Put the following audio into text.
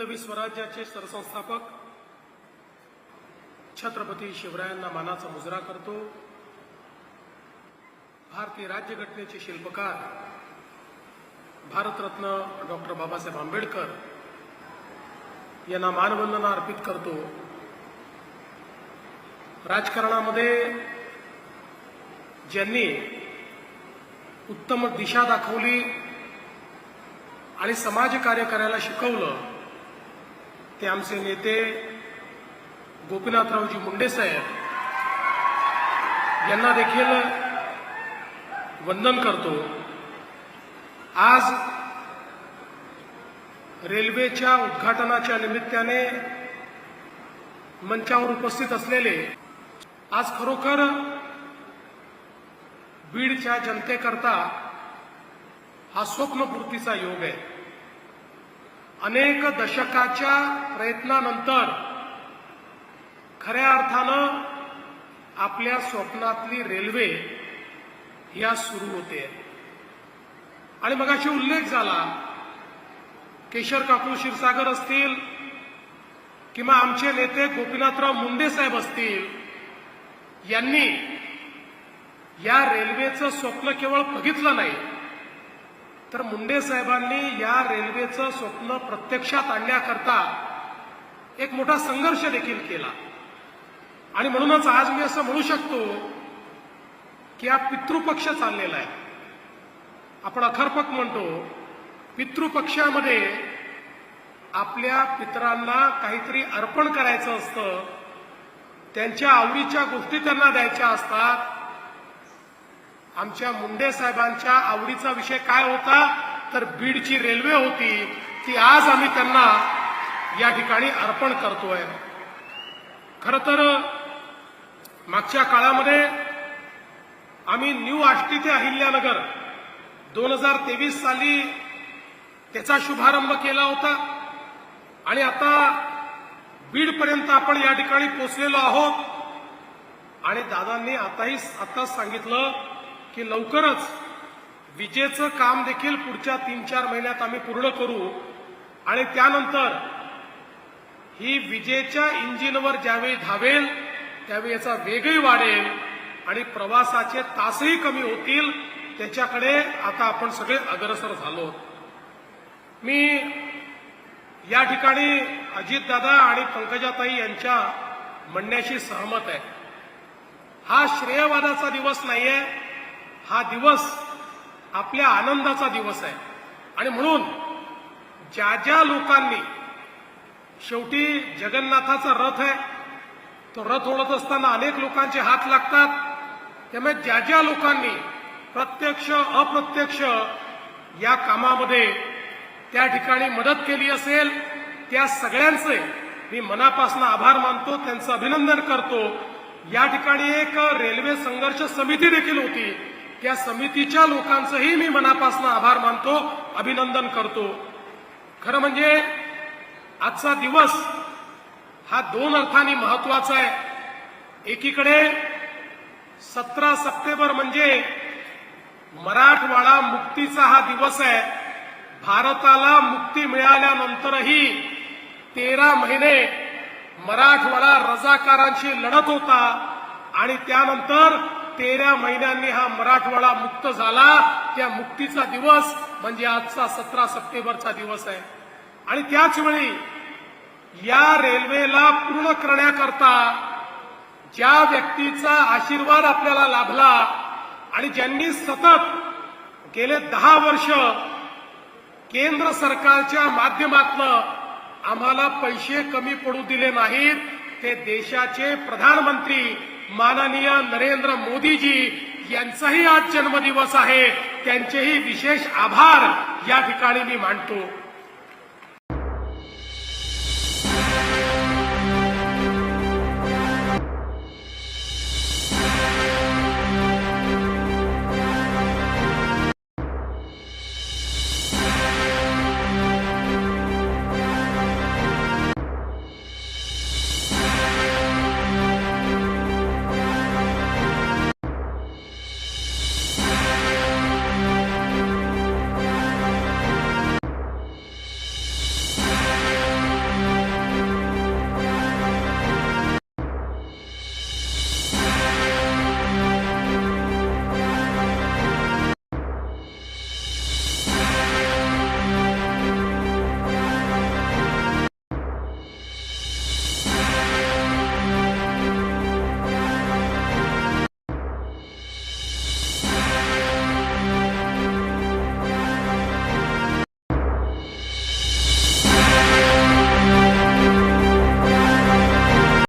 हिंदवी स्वराज्याचे सरसंस्थापक छत्रपती शिवरायांना मानाचा मुजरा करतो. भारतीय राज्यघटनेचे शिल्पकार भारतरत्न डॉक्टर बाबासाहेब आंबेडकर यांना मानवंदना अर्पित करतो. राजकारणामध्ये ज्यांनी उत्तम दिशा दाखवली आणि समाजकार्य करायला शिकवलं ते आमचे नेते गोपीनाथरावजी मुंडे साहेब यांना देखील वंदन करतो. आज रेल्वेच्या उद्घाटनाच्या निमित्ताने मंचावर उपस्थित असलेले आज खरोखर बीडच्या जनतेकरता हा स्वप्नपूर्तीचा योग आहे. अनेक दशकाच्या प्रयत्नानंतर खऱ्या अर्थानं आपल्या स्वप्नातली रेल्वे या सुरू होते. आणि मगाशी उल्लेख झाला केशर काकू क्षीरसागर असतील किंवा आमचे नेते गोपीनाथराव मुंडे साहेब असतील यांनी या रेल्वेचं स्वप्न केवळ बघितलं नाही. तर मुंडे साहेबांनी या रेल्वेचं स्वप्न प्रत्यक्षात आणण्याकरता एक मोठा संघर्ष देखील केला. आणि म्हणूनच आज मी असं म्हणू शकतो की हा पितृपक्ष चाललेला आहे. आपण अखरपक म्हणतो पितृपक्षामध्ये आपल्या पितरांना काहीतरी अर्पण करायचं असतं त्यांच्या आवडीच्या गोष्टी त्यांना द्यायच्या असतात आमच्या मुंडे साहेबांच्या आवडीचा विषय काय होता तर बीडची रेल्वे होती ती आज आम्ही त्यांना या ठिकाणी अर्पण करतोय. खर तर मागच्या काळामध्ये आम्ही न्यू आष्टी ते अहिल्यानगर दोन हजार तेवीस साली त्याचा शुभारंभ केला होता. आणि आता बीडपर्यंत आपण या ठिकाणी पोचलेलो आहोत. आणि दादांनी आताही आता सांगितलं की लवकरच विजेचं काम देखील पुढच्या तीन चार महिन्यात आम्ही पूर्ण करू. आणि त्यानंतर ही विजेच्या इंजिनवर ज्यावेळी धावेल त्यावेळी याचा वेगही वाढेल आणि प्रवासाचे तासही कमी होतील. त्याच्याकडे आता आपण सगळे अग्रसर झालो. मी या ठिकाणी अजितदादा आणि पंकजाताई यांच्या म्हणण्याशी सहमत आहे. हा श्रेयवादाचा दिवस नाहीये. हा दिवस आपल्या आनंदाचा दिवस आहे. आणि म्हणून ज्या ज्या लोकांनी शेवटी जगन्नाथाचा रथ आहे तो रथ ओढत असताना अनेक लोकांचे हात लागतात. त्यामुळे ज्या ज्या लोकांनी प्रत्यक्ष अप्रत्यक्ष या कामामध्ये त्या ठिकाणी मदत केली असेल त्या सगळ्यांचे मी मनापासून आभार मानतो त्यांचं अभिनंदन करतो. या ठिकाणी एक रेल्वे संघर्ष समिती देखील होती. त्या समितीच्या लोकांचंही मी मनापासून आभार मानतो अभिनंदन करतो. खरं म्हणजे आजचा दिवस हा दोन अर्थाने महत्त्वाचा आहे. एकीकडे सतरा सप्टेंबर म्हणजे मराठवाडा मुक्तीचा हा दिवस आहे. भारताला मुक्ती मिळाल्यानंतरही तेरा महिने मराठवाडा रजाकारांशी लढत होता आणि त्यानंतर तेरा महिन्यांनी हा मराठवाडा मुक्त झाला. त्या मुक्तीचा दिवस म्हणजे आजचा सतरा सप्टेंबरचा दिवस आहे. आणि त्याच वेळी या रेल्वेला पूर्ण करण्याकरता ज्या व्यक्तीचा आशीर्वाद आपल्याला लाभला आणि ज्यांनी सतत गेले दहा वर्ष केंद्र सरकारच्या माध्यमातनं आम्हाला पैसे कमी पडू दिले नाहीत ते देशाचे प्रधानमंत्री माननीय नरेंद्र मोदीजी यांचाही आज जन्मदिवस आहे. त्यांचेही विशेष आभार या ठिकाणी मी मांडतो